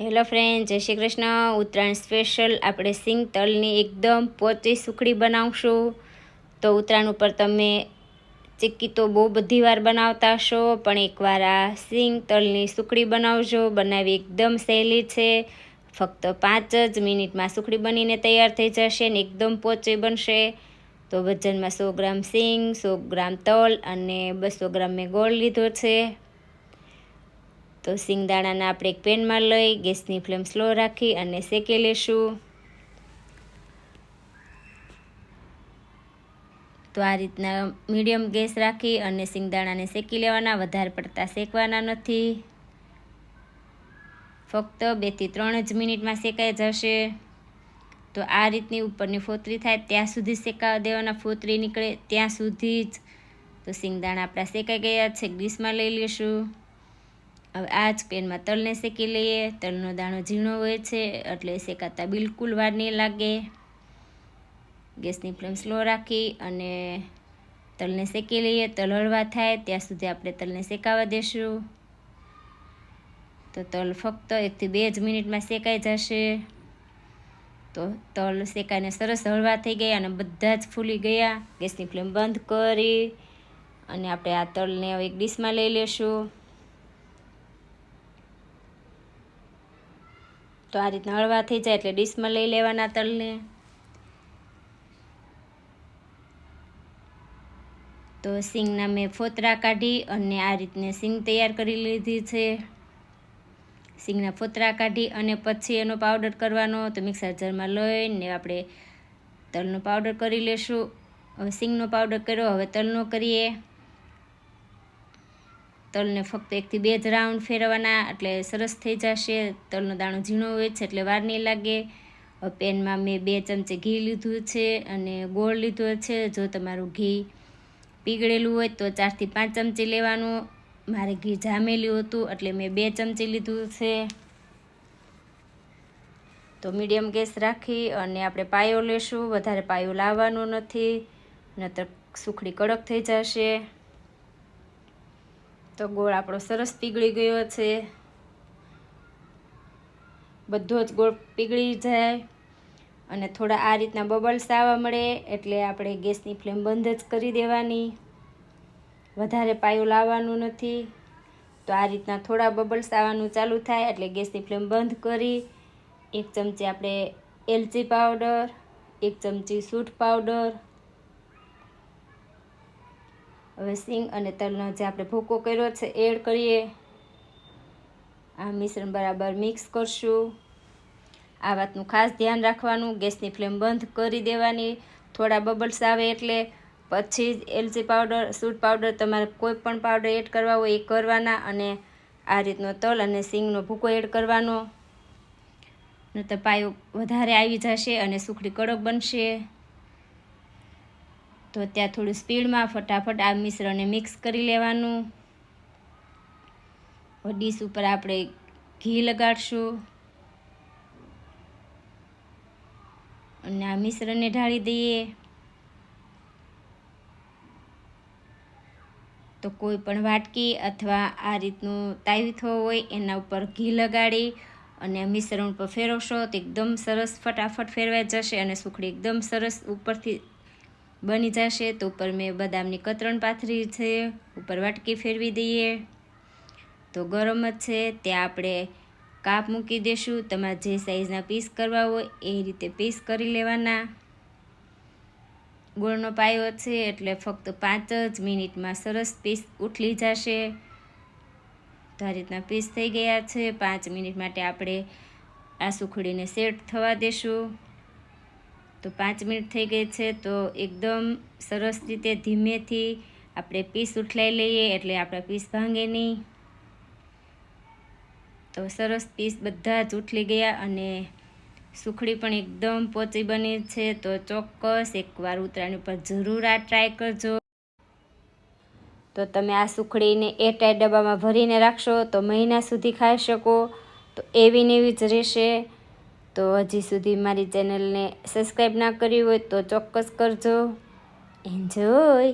Hello friend, જય Shri Krishna. Uttarayan special. આપણે સિંગ તલની એકદમ પોચી સુખડી બનાવશું. તો ઉત્તરાયણ ઉપર તમે ચીક્કી તો બહુ બધી વાર બનાવતા હશો, પણ એકવાર આ સિંગ તલની સુખડી બનાવજો. બનાવી એકદમ સહેલી છે. ફક્ત પાંચ જ મિનિટમાં સુખડી બનીને તૈયાર થઈ જશે ને એકદમ પોચી બનશે. તો વજનમાં સો ગ્રામ સિંગ, સો ગ્રામ તલ અને બસો ગ્રામ મેં ગોળ લીધો છે. તો સિંગદાણાને આપણે એક પેનમાં લઈ, ગેસની ફ્લેમ સ્લો રાખી અને શેકી લેશું. તો આ રીતના મીડિયમ ગેસ રાખી અને સિંગદાણાને શેકી લેવાના, વધારે પડતા શેકવાના નથી. ફક્ત બેથી ત્રણ જ મિનિટમાં શેકાઈ જશે. તો આ રીતની ઉપરની ફોતરી થાય ત્યાં સુધી શેકાવા દેવાના, ફોતરી નીકળે ત્યાં સુધી જ. તો સિંગદાણા આપણા શેકાઈ ગયા છે, ગ્રીસમાં લઈ લઈશું હવે આ જ પેનમાં તલને શેકી લઈએ. તલનો દાણો ઝીણો હોય છે, એટલે શેકાતા બિલકુલ વાર નહીં લાગે. ગેસની ફ્લેમ સ્લો રાખી અને તલને શેકી લઈએ. તલ હળવા થાય, ત્યાં સુધી આપણે તલને શેકાવા દેશું. તો તલ ફક્ત એકથી બે જ મિનિટમાં શેકાઈ જશે. તો તલ શેકાઈને સરસ હળવા થઈ ગયા અને બધા જ ફૂલી ગયા. ગેસની ફ્લેમ બંધ કરી અને આપણે આ તલને હવે એક ડીશમાં લઈ લેશું. તો આ રીતના હળવા થઈ જાય એટલે ડીશમાં લઈ લેવાના તલને. તો સિંગના મેં ફોતરા કાઢી અને આ રીતને સિંગ તૈયાર કરી લીધી છે. સિંગના ફોતરા કાઢી અને પછી એનો પાવડર કરવાનો તો મિક્સર જારમાં લઈને આપણે તલનો પાવડર કરી લેશું. હવે સિંગનો પાવડર કર્યો, હવે તલનો કરીએ. તલને ફક્ત એકથી બે જ રાઉન્ડ ફેરવવાના, એટલે સરસ થઈ જશે. તલનો દાણો ઝીણો હોય છે એટલે વાર નહીં લાગે. પેનમાં મેં બે ચમચી ઘી લીધું છે અને ગોળ લીધો છે. જો તમારું ઘી પીગળેલું હોય તો ચારથી પાંચ ચમચી લેવાનું. મારે ઘી જામેલું હતું એટલે મેં બે ચમચી લીધું છે. તો મીડિયમ ગેસ રાખી અને આપણે પાયો લેશું. વધારે પાયો લાવવાનો નથી. નહીતર સુખડી કડક થઈ જશે. તો ગોળ આપણો સરસ પીગળી ગયો છે. બધો જ ગોળ પીગળી જાય અને થોડા આ રીતના બબલ્સ આવવા મળે એટલે આપણે ગેસની ફ્લેમ બંધ જ કરી દેવાની. વધારે પાયો લાવવાનું નથી. તો આ રીતના થોડા બબલ્સ આવવાનું ચાલુ થાય એટલે ગેસની ફ્લેમ બંધ કરી એક ચમચી આપણે એલચી પાવડર, એક ચમચી સૂટ પાવડર હવે સિંગ અને તલનો જે આપણે ભૂકો કર્યો છે, એડ કરીએ. આ મિશ્રણ બરાબર મિક્સ કરશું. આ વાતનું ખાસ ધ્યાન રાખવાનું. ગેસની ફ્લેમ બંધ કરી દેવાની. થોડા બબલ્સ આવે એટલે પછી જ એલચી પાવડર, સૂટ પાવડર, તમારે કોઈ પણ પાવડર એડ કરવા હોય એ કરવાના અને આ રીતનો તલ અને સિંગનો ભૂકો એડ કરવાનો. નહીતર પાયો વધારે આવી જશે અને સુખડી કડક બનશે. તો ત્યાં થોડું સ્પીડમાં ફટાફટ આ મિશ્રણને મિક્સ કરી લેવાનું. ડીશ ઉપર આપણે ઘી લગાડશું. અને આ મિશ્રણને ઢાળી દઈએ. તો કોઈ પણ વાટકી અથવા આ રીતનું તાવીથો હોય, એના ઉપર ઘી લગાડી અને મિશ્રણ ઉપર ફેરવશો તો એકદમ સરસ ફટાફટ ફેરવાઈ જશે અને સુખડી એકદમ સરસ ઉપરથી બની જશે તો ઉપર મેં બદામની કતરણ પાથરી છે, ઉપર વાટકી ફેરવી દઈએ. તો ગરમ જ છે, ત્યાં આપણે કાપ મૂકી દઈશું તમારે જે સાઈઝના પીસ કરવા હોય એ રીતે પીસ કરી લેવાના. ગોળનો પાયો છે એટલે ફક્ત પાંચ જ મિનિટમાં સરસ પીસ ઉઠલી જશે. તો આ રીતના પીસ થઈ ગયા છે. પાંચ મિનિટ માટે આપણે આ સુખડીને સેટ થવા દેશું. તો પાંચ મિનિટ થઈ ગઈ છે, તો એકદમ સરસ રીતે ધીમેથી આપણે પીસ ઉઠલાઈ લઈએ, એટલે આપણા પીસ ભાંગે નહીં. તો સરસ પીસ બધા જ ઉઠલી ગયા અને સુખડી પણ એકદમ પોચી બની છે, તો ચોક્કસ એકવાર ઉત્તરાયણ ઉપર જરૂર આ ટ્રાય કરજો. તો તમે આ સુખડીને એરટાઈટ ડબ્બામાં ભરીને રાખશો તો મહિના સુધી ખાઈ શકો, તો એવી ને એવી જ રહેશે. તો હજી સુધી મારી ચેનલને સબસ્ક્રાઈબ ના કરી હોય તો ચોક્કસ કરજો. એન્જોય